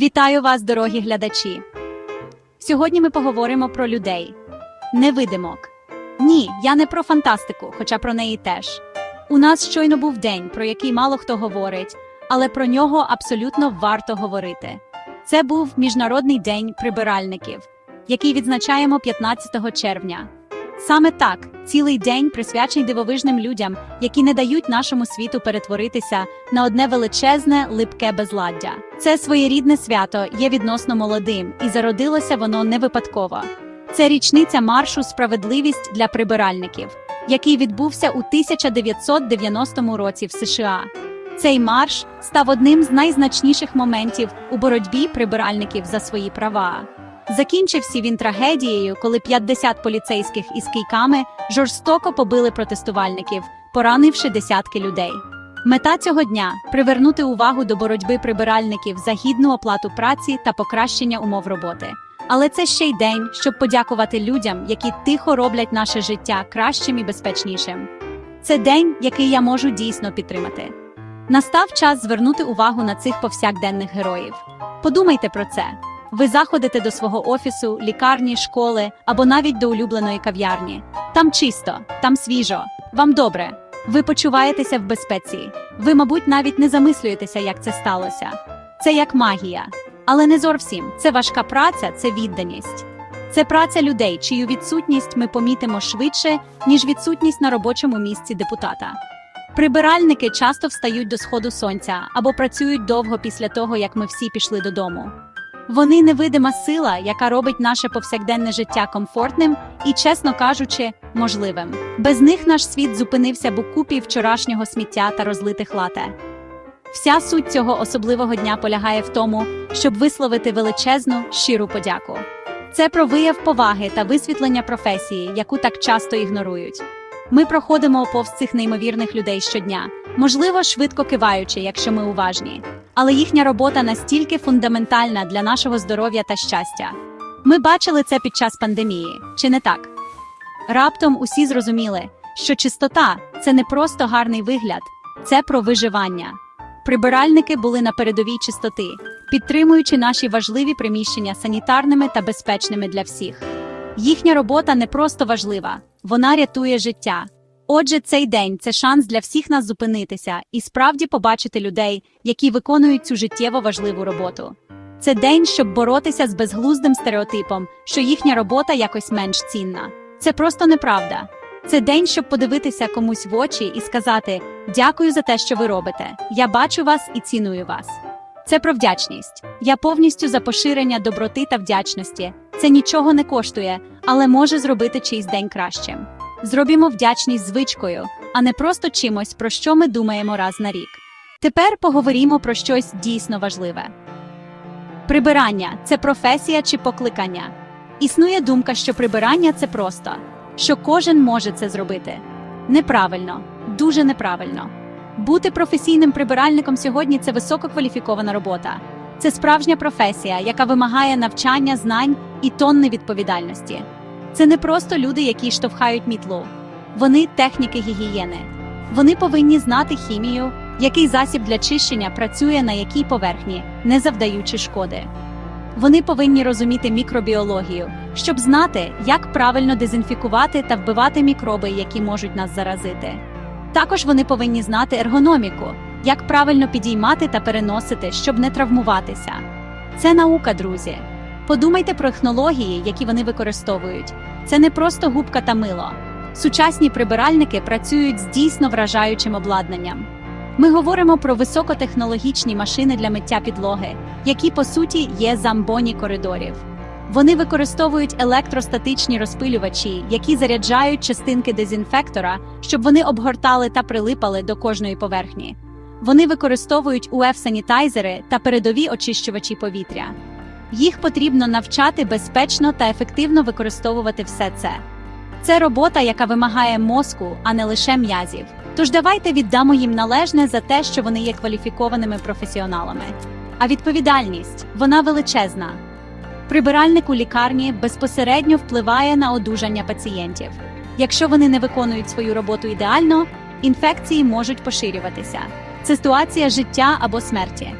Вітаю вас, дорогі глядачі! Сьогодні ми поговоримо про людей. Невидимок. Ні, я не про фантастику, хоча про неї теж. У нас щойно був день, про який мало хто говорить, але про нього абсолютно варто говорити. Це був Міжнародний день прибиральників, який відзначаємо 15 червня. Саме так, цілий день присвячений дивовижним людям, які не дають нашому світу перетворитися на одне величезне липке безладдя. Це своєрідне свято є відносно молодим, і зародилося воно не випадково. Це річниця маршу Справедливість для прибиральників, який відбувся у 1990 році в США. Цей марш став одним з найзначніших моментів у боротьбі прибиральників за свої права. Закінчився він трагедією, коли 50 поліцейських із кийками жорстоко побили протестувальників, поранивши десятки людей. Мета цього дня привернути увагу до боротьби прибиральників за гідну оплату праці та покращення умов роботи. Але це ще й день, щоб подякувати людям, які тихо роблять наше життя кращим і безпечнішим. Це день, який я можу дійсно підтримати. Настав час звернути увагу на цих повсякденних героїв. Подумайте про це. Ви заходите до свого офісу, лікарні, школи або навіть до улюбленої кав'ярні. Там чисто, там свіжо, вам добре. Ви почуваєтеся в безпеці. Ви, мабуть, навіть не замислюєтеся, як це сталося. Це як магія. Але не зовсім. Це важка праця, це відданість. Це праця людей, чию відсутність ми помітимо швидше, ніж відсутність на робочому місці депутата. Прибиральники часто встають до сходу сонця або працюють довго після того, як ми всі пішли додому. Вони невидима сила, яка робить наше повсякденне життя комфортним і, чесно кажучи, можливим. Без них наш світ зупинився б у купі вчорашнього сміття та розлитих лате. Вся суть цього особливого дня полягає в тому, щоб висловити величезну, щиру подяку. Це про вияв поваги та висвітлення професії, яку так часто ігнорують. Ми проходимо повз цих неймовірних людей щодня, можливо, швидко киваючи, якщо ми уважні. Але їхня робота настільки фундаментальна для нашого здоров'я та щастя. Ми бачили це під час пандемії, чи не так? Раптом усі зрозуміли, що чистота це не просто гарний вигляд, це про виживання. Прибиральники були на передовій чистоти, підтримуючи наші важливі приміщення санітарними та безпечними для всіх. Їхня робота не просто важлива, вона рятує життя. Отже, цей день це шанс для всіх нас зупинитися і справді побачити людей, які виконують цю життєво важливу роботу. Це день, щоб боротися з безглуздим стереотипом, що їхня робота якось менш цінна. Це просто неправда. Це день, щоб подивитися комусь в очі і сказати Дякую за те, що ви робите. Я бачу вас і ціную вас. Це про вдячність. Я повністю за поширення доброти та вдячності. Це нічого не коштує, але може зробити чийсь день кращим. Зробімо вдячність звичкою, а не просто чимось, про що ми думаємо раз на рік. Тепер поговоримо про щось дійсно важливе. Прибирання це професія чи покликання. Існує думка, що прибирання це просто, що кожен може це зробити. Неправильно, дуже неправильно. Бути професійним прибиральником сьогодні це висококваліфікована робота. Це справжня професія, яка вимагає навчання, знань і тонни відповідальності. Це не просто люди, які штовхають мітлу. Вони техніки гігієни. Вони повинні знати хімію, який засіб для чищення працює на якій поверхні, не завдаючи шкоди. Вони повинні розуміти мікробіологію, щоб знати, як правильно дезінфікувати та вбивати мікроби, які можуть нас заразити. Також вони повинні знати ергономіку, як правильно підіймати та переносити, щоб не травмуватися. Це наука, друзі. Подумайте про технології, які вони використовують. Це не просто губка та мило. Сучасні прибиральники працюють з дійсно вражаючим обладнанням. Ми говоримо про високотехнологічні машини для миття підлоги, які по суті є замбоні коридорів. Вони використовують електростатичні розпилювачі, які заряджають частинки дезінфектора, щоб вони обгортали та прилипали до кожної поверхні. Вони використовують УФ-санітайзери та передові очищувачі повітря. Їх потрібно навчати безпечно та ефективно використовувати все це. Це робота, яка вимагає мозку, а не лише м'язів. Тож давайте віддамо їм належне за те, що вони є кваліфікованими професіоналами. А відповідальність вона величезна. Прибиральник у лікарні безпосередньо впливає на одужання пацієнтів. Якщо вони не виконують свою роботу ідеально, інфекції можуть поширюватися. Ситуація життя або смерті.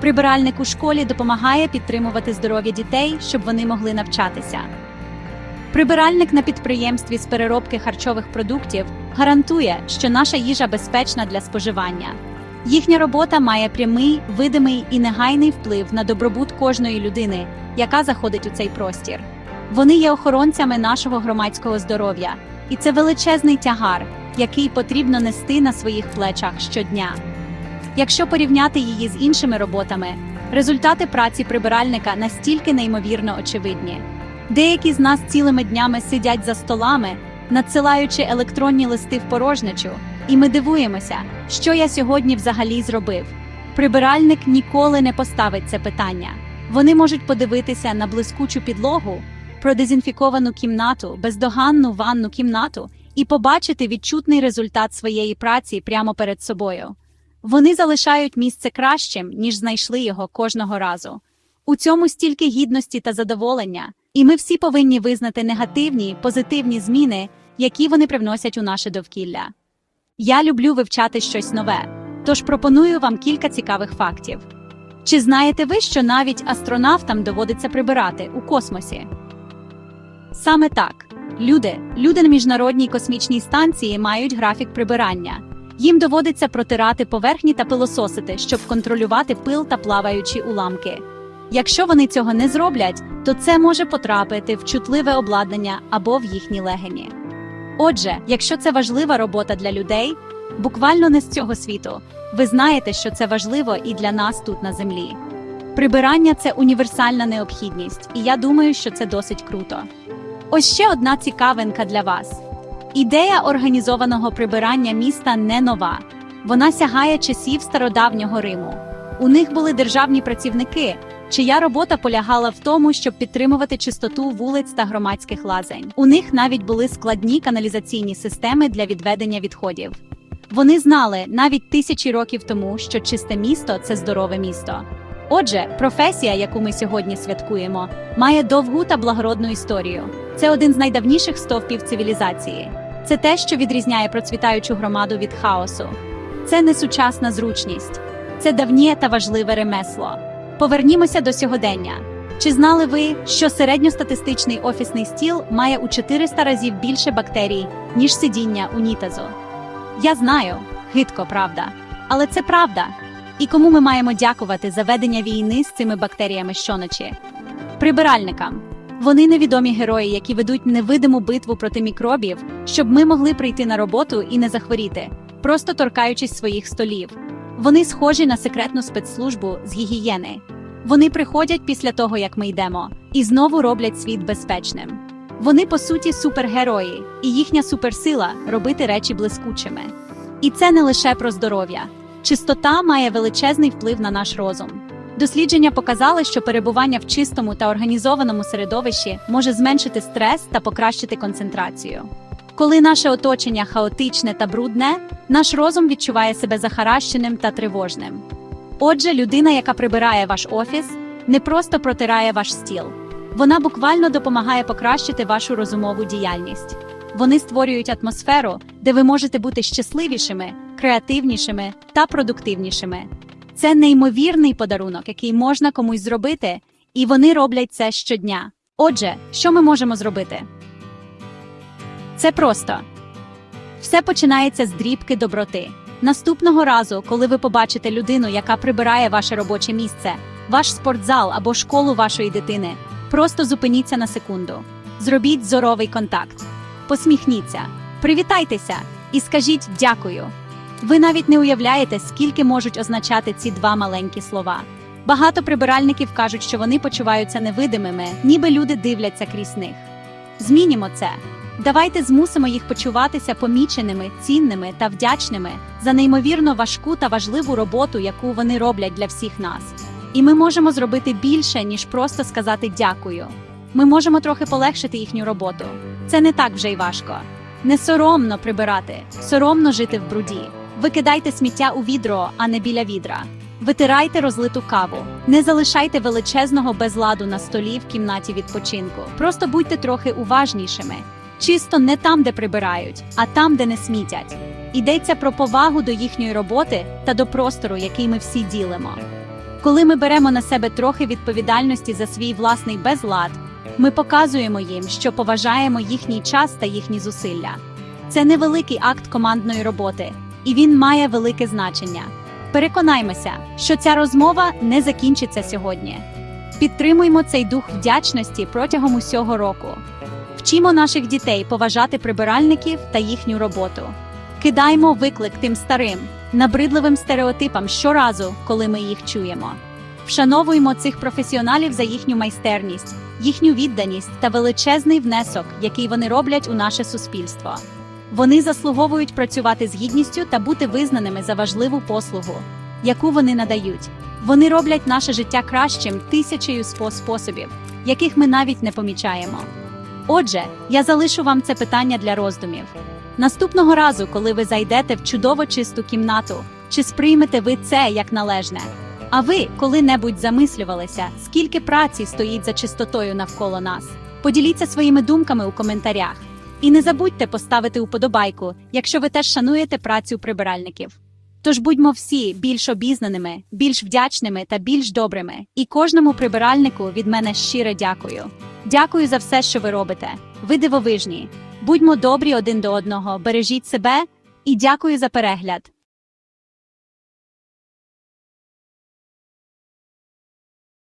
Прибиральник у школі допомагає підтримувати здоров'я дітей, щоб вони могли навчатися. Прибиральник на підприємстві з переробки харчових продуктів гарантує, що наша їжа безпечна для споживання. Їхня робота має прямий, видимий і негайний вплив на добробут кожної людини, яка заходить у цей простір. Вони є охоронцями нашого громадського здоров'я, і це величезний тягар, який потрібно нести на своїх плечах щодня. Якщо порівняти її з іншими роботами, результати праці прибиральника настільки неймовірно очевидні. Деякі з нас цілими днями сидять за столами, надсилаючи електронні листи в порожничу, і ми дивуємося, що я сьогодні взагалі зробив. Прибиральник ніколи не поставить це питання. Вони можуть подивитися на блискучу підлогу, продезінфіковану кімнату, бездоганну ванну кімнату і побачити відчутний результат своєї праці прямо перед собою. Вони залишають місце кращим, ніж знайшли його кожного разу. У цьому стільки гідності та задоволення, і ми всі повинні визнати негативні, позитивні зміни, які вони привносять у наше довкілля. Я люблю вивчати щось нове, тож пропоную вам кілька цікавих фактів. Чи знаєте ви, що навіть астронавтам доводиться прибирати у космосі? Саме так. Люди, люди на міжнародній космічній станції мають графік прибирання. Їм доводиться протирати поверхні та пилососити, щоб контролювати пил та плаваючі уламки. Якщо вони цього не зроблять, то це може потрапити в чутливе обладнання або в їхні легені. Отже, якщо це важлива робота для людей, буквально не з цього світу, ви знаєте, що це важливо і для нас тут на землі. Прибирання це універсальна необхідність, і я думаю, що це досить круто. Ось ще одна цікавинка для вас. Ідея організованого прибирання міста не нова. Вона сягає часів стародавнього Риму. У них були державні працівники, чия робота полягала в тому, щоб підтримувати чистоту вулиць та громадських лазень. У них навіть були складні каналізаційні системи для відведення відходів. Вони знали навіть тисячі років тому, що чисте місто це здорове місто. Отже, професія, яку ми сьогодні святкуємо, має довгу та благородну історію. Це один з найдавніших стовпів цивілізації. Це те, що відрізняє процвітаючу громаду від хаосу. Це не сучасна зручність, це давнє та важливе ремесло. Повернімося до сьогодення. Чи знали ви, що середньостатистичний офісний стіл має у 400 разів більше бактерій, ніж сидіння унітазу? Я знаю, гидко, правда, але це правда. І кому ми маємо дякувати за ведення війни з цими бактеріями щоночі? Прибиральникам. Вони невідомі герої, які ведуть невидиму битву проти мікробів, щоб ми могли прийти на роботу і не захворіти, просто торкаючись своїх столів. Вони схожі на секретну спецслужбу з гігієни. Вони приходять після того, як ми йдемо, і знову роблять світ безпечним. Вони, по суті, супергерої, і їхня суперсила робити речі блискучими. І це не лише про здоров'я. Чистота має величезний вплив на наш розум. Дослідження показали, що перебування в чистому та організованому середовищі може зменшити стрес та покращити концентрацію. Коли наше оточення хаотичне та брудне, наш розум відчуває себе захаращеним та тривожним. Отже, людина, яка прибирає ваш офіс, не просто протирає ваш стіл, вона буквально допомагає покращити вашу розумову діяльність. Вони створюють атмосферу, де ви можете бути щасливішими, креативнішими та продуктивнішими. Це неймовірний подарунок, який можна комусь зробити, і вони роблять це щодня. Отже, що ми можемо зробити? Це просто все починається з дрібки доброти. Наступного разу, коли ви побачите людину, яка прибирає ваше робоче місце, ваш спортзал або школу вашої дитини, просто зупиніться на секунду. Зробіть зоровий контакт. Посміхніться, привітайтеся і скажіть дякую. Ви навіть не уявляєте, скільки можуть означати ці два маленькі слова. Багато прибиральників кажуть, що вони почуваються невидимими, ніби люди дивляться крізь них. Змінімо це. Давайте змусимо їх почуватися поміченими, цінними та вдячними за неймовірно важку та важливу роботу, яку вони роблять для всіх нас. І ми можемо зробити більше, ніж просто сказати дякую. Ми можемо трохи полегшити їхню роботу. Це не так вже й важко. Не соромно прибирати, соромно жити в бруді. Викидайте сміття у відро, а не біля відра. Витирайте розлиту каву. Не залишайте величезного безладу на столі в кімнаті відпочинку. Просто будьте трохи уважнішими. Чисто не там, де прибирають, а там, де не смітять. Йдеться про повагу до їхньої роботи та до простору, який ми всі ділимо. Коли ми беремо на себе трохи відповідальності за свій власний безлад, ми показуємо їм, що поважаємо їхній час та їхні зусилля. Це невеликий акт командної роботи, і він має велике значення. Переконаймося, що ця розмова не закінчиться сьогодні. Підтримуймо цей дух вдячності протягом усього року. Вчимо наших дітей поважати прибиральників та їхню роботу. Кидаймо виклик тим старим, набридливим стереотипам щоразу, коли ми їх чуємо. Вшановуємо цих професіоналів за їхню майстерність, їхню відданість та величезний внесок, який вони роблять у наше суспільство. Вони заслуговують працювати з гідністю та бути визнаними за важливу послугу, яку вони надають. Вони роблять наше життя кращим тисячею способів, яких ми навіть не помічаємо. Отже, я залишу вам це питання для роздумів. Наступного разу, коли ви зайдете в чудово чисту кімнату, чи сприймете ви це як належне? А ви коли-небудь замислювалися, скільки праці стоїть за чистотою навколо нас? Поділіться своїми думками у коментарях. І не забудьте поставити уподобайку, якщо ви теж шануєте працю прибиральників. Тож будьмо всі більш обізнаними, більш вдячними та більш добрими. І кожному прибиральнику від мене щире дякую. Дякую за все, що ви робите. Ви дивовижні. Будьмо добрі один до одного, бережіть себе і дякую за перегляд.